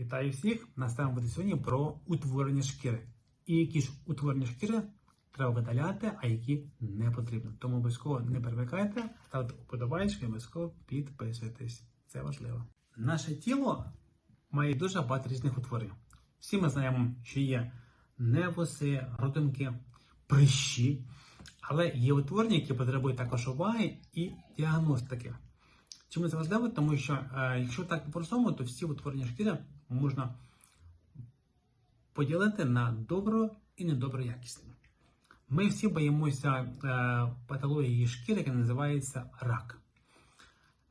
Вітаю всіх! Нас тема буде сьогодні про утворення шкіри. І які ж утворення шкіри треба видаляти, а які не потрібно. Тому обов'язково не перемикайте, ставте вподобайки і обов'язково підписуйтесь. Це важливо. Наше тіло має дуже багато різних утворень. Всі ми знаємо, що є невуси, родинки, прищі, але є утворення, які потребують також уваги і діагностики. Чому це важливо? Тому що е, якщо так по-простому, то всі утворення шкіри можна поділити на добро і недобро якісні. Ми всі боїмося е, патології шкіри, яка називається рак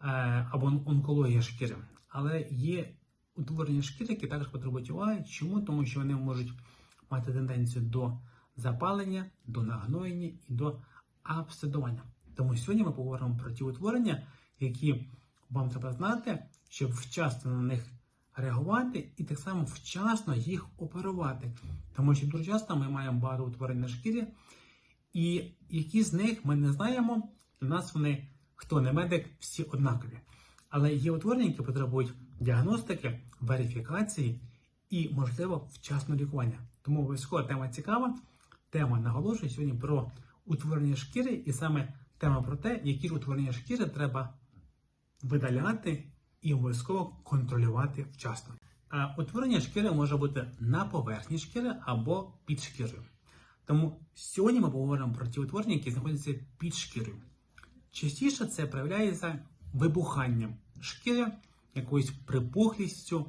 е, або онкологія шкіри. Але є утворення шкіри, які також потребують уваги. Чому? Тому що вони можуть мати тенденцію до запалення, до нагноєння і до абсцедування. Тому сьогодні ми поговоримо про ті утворення, які вам треба знати, щоб вчасно на них реагувати і так само вчасно їх оперувати. Тому що дуже часто ми маємо багато утворень на шкірі, і які з них ми не знаємо. Для нас вони, хто не медик, всі однакові. Але є утворення, які потребують діагностики, верифікації і, можливо, вчасного лікування. Тому обов'язково тема цікава. Тема наголошую сьогодні про утворення шкіри, і саме тема про те, які ж утворення шкіри треба видаляти і обов'язково контролювати вчасно. А утворення шкіри може бути на поверхні шкіри або під шкірою. Тому сьогодні ми поговоримо про ті утворення, які знаходяться під шкірою. Частіше це проявляється вибуханням шкіри, якоюсь припухлістю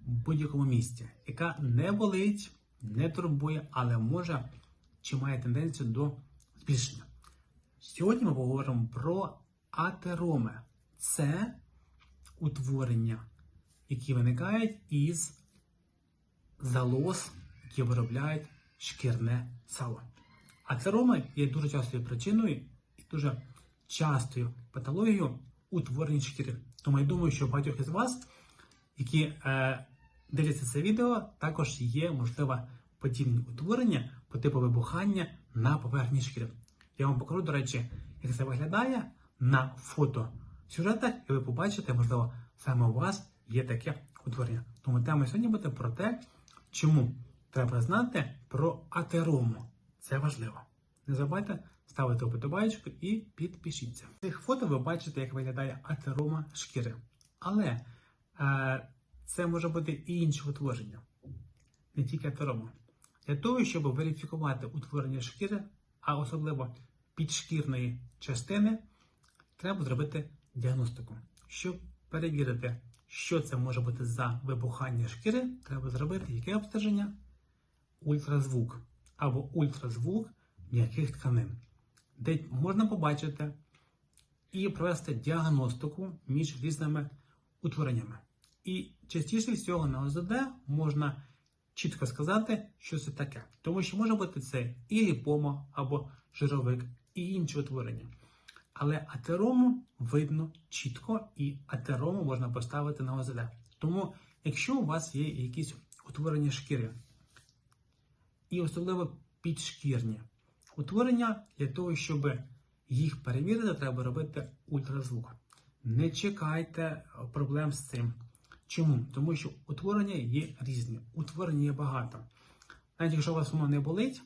в будь-якому місці, яка не болить, не турбує, але може чи має тенденцію до збільшення. Сьогодні ми поговоримо про атероми. Це утворення, які виникають із залоз, які виробляють шкірне сало. Атероми є дуже частою причиною і дуже частою патологією утворення шкіри. Тому я думаю, що багатьох із вас, які е, дивляться це відео, також є можливо подібні утворення по типу вибухання на поверхні шкіри. Я вам покажу, до речі, як це виглядає на фото сюжетах, і ви побачите, можливо, саме у вас є таке утворення. Тому тема сьогодні буде про те, чому треба знати про атерому. Це важливо. Не забувайте ставити вподобайку і підпишіться. В цих фото ви бачите, як виглядає атерома шкіри. Але е, це може бути і інше утворення, не тільки атерома. Для того, щоб верифікувати утворення шкіри, а особливо підшкірної частини, треба зробити діагностику. Щоб перевірити, що це може бути за вибухання шкіри, треба зробити яке обстеження? Ультразвук або ультразвук м'яких тканин, де можна побачити і провести діагностику між різними утвореннями. І частіше всього на ОЗД можна чітко сказати, що це таке. Тому що може бути це і ліпома або жировик, і інші утворення. Але атерому видно чітко, і атерому можна поставити на ОЗД. Тому, якщо у вас є якісь утворення шкіри, і особливо підшкірні утворення, для того, щоб їх перевірити, треба робити ультразвук. Не чекайте проблем з цим. Чому? Тому що утворення є різні, утворення є багато. Навіть якщо у вас воно не болить,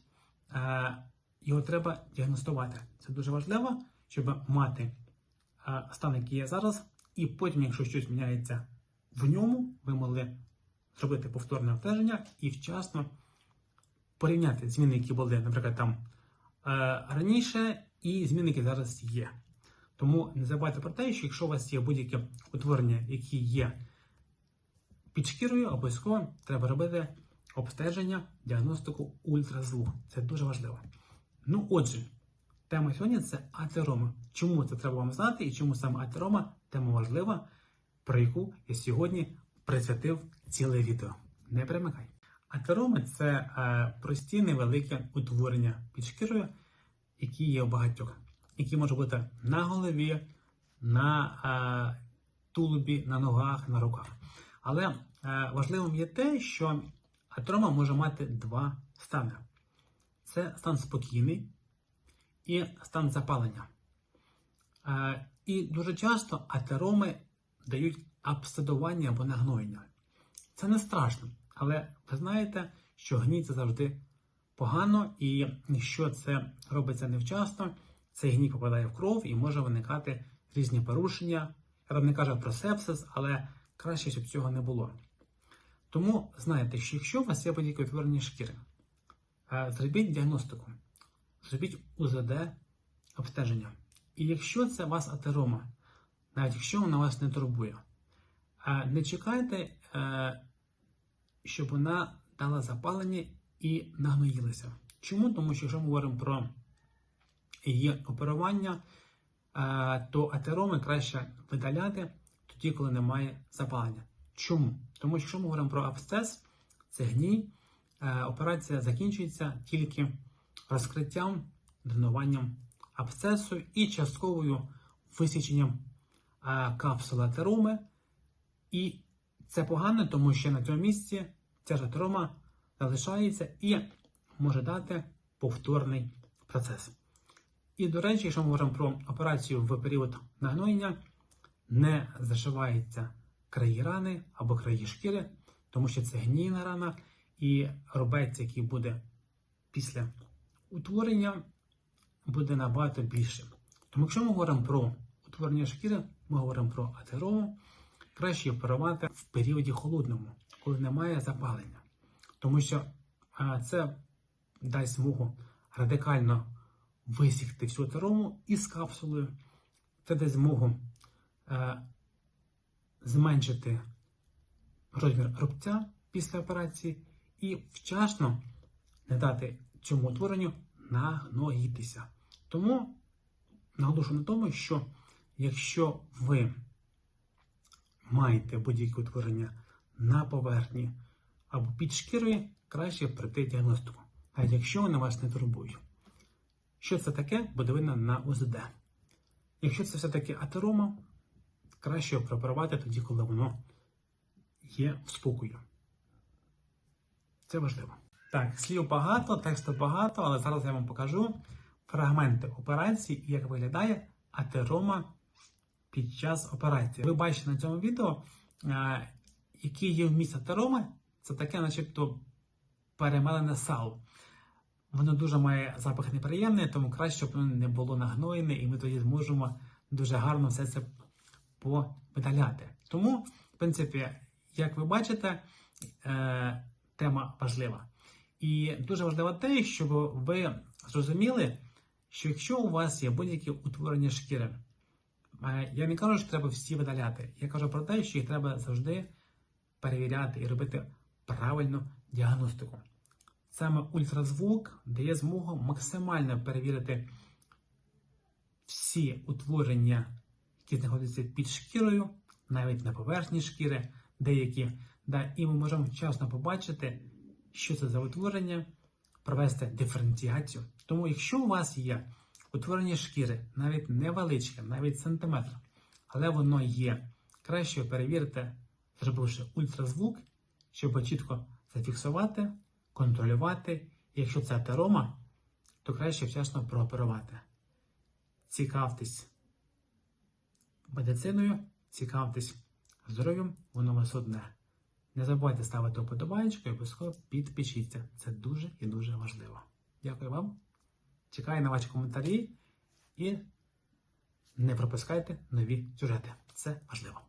його треба діагностувати. Це дуже важливо, щоб мати стан, який є зараз, і потім, якщо щось міняється в ньому, ви могли зробити повторне обстеження і вчасно порівняти зміни, які були, наприклад, там раніше, і зміни, які зараз є. Тому не забувайте про те, що якщо у вас є будь-які утворення, які є під шкірою, обов'язково треба робити обстеження, діагностику ультразвук. Це дуже важливо. Ну, отже, тема сьогодні це атероми. Чому це треба вам знати і чому саме атерома тема важлива, про яку я сьогодні присвятив ціле відео. Не перемикай. Атероми це е, прості невеликі утворення під шкірою, які є у багатьох, які можуть бути на голові, на е, тулубі, на ногах, на руках. Але е, важливим є те, що атерома може мати два стани: це стан спокійний і стан запалення. Е, і дуже часто атероми дають абсцедування або нагноєння. Це не страшно, але ви знаєте, що гній це завжди погано, і якщо це робиться невчасно, цей гній попадає в кров і може виникати різні порушення. Я не кажу про сепсис, але краще, щоб цього не було. Тому знаєте, що якщо у вас є будь-яке утворення шкіри, е, зробіть діагностику, зробіть УЗД обстеження. І якщо це вас атерома, навіть якщо вона вас не турбує, не чекайте, е, щоб вона дала запалення і нагноїлася. Чому? Тому що якщо ми говоримо про її оперування, е, то атероми краще видаляти тоді, коли немає запалення. Чому? Тому що якщо ми говоримо про абсцес, це гній, е, операція закінчується тільки розкриттям, дренуванням абсцесу і частковою висіченням е, капсули атероми. І це погано, тому що на цьому місці ця ж атерома залишається і може дати повторний процес. І, до речі, якщо ми говоримо про операцію в період нагноєння, не зашиваються краї рани або краї шкіри, тому що це гнійна рана, і рубець, який буде після утворення, буде набагато більшим. Тому, якщо ми говоримо про утворення шкіри, ми говоримо про атерому, краще оперувати в періоді холодному, коли немає запалення. Тому що це дасть змогу радикально висікти всю атерому із капсулою. Це дасть змогу е, зменшити розмір рубця після операції і вчасно не дати цьому утворенню нагноїтися. Тому наголошую на тому, що якщо ви маєте будь-яке утворення на поверхні або під шкірою, краще пройти діагностику, навіть якщо вони вас не турбують. Що це таке, буде видно на УЗД. Якщо це все-таки атерома, краще препарувати тоді, коли воно є в спокою. Це важливо. Так, слів багато, тексту багато, але зараз я вам покажу фрагменти операції і як виглядає атерома під час операції. Ви бачите на цьому відео, е, який є вміст атероми. Це таке, начебто, перемелене сало. Воно дуже має запах неприємний, тому краще, щоб воно не було нагноєне, і ми тоді зможемо дуже гарно все це повидаляти. Тому, в принципі, як ви бачите, е, тема важлива. І дуже важливо те, щоб ви зрозуміли, що якщо у вас є будь-які утворення шкіри, е, я не кажу, що треба всі видаляти. Я кажу про те, що їх треба завжди перевіряти і робити правильну діагностику. Саме ультразвук дає змогу максимально перевірити всі утворення, які знаходяться під шкірою, навіть на поверхні шкіри, деякі. Да, і ми можемо вчасно побачити, що це за утворення, провести диференціацію. Тому, якщо у вас є утворення шкіри, навіть невеличке, навіть сантиметр, але воно є, краще перевірити, зробивши ультразвук, щоб чітко зафіксувати, контролювати. Якщо це атерома, то краще вчасно прооперувати. Цікавтесь медициною, цікавтесь здоров'ям, воно вас одне. Не забувайте ставити вподобайку і обов'язково підпишіться. Це дуже і дуже важливо. Дякую вам. Чекаю на ваші коментарі і не пропускайте нові сюжети. Це важливо.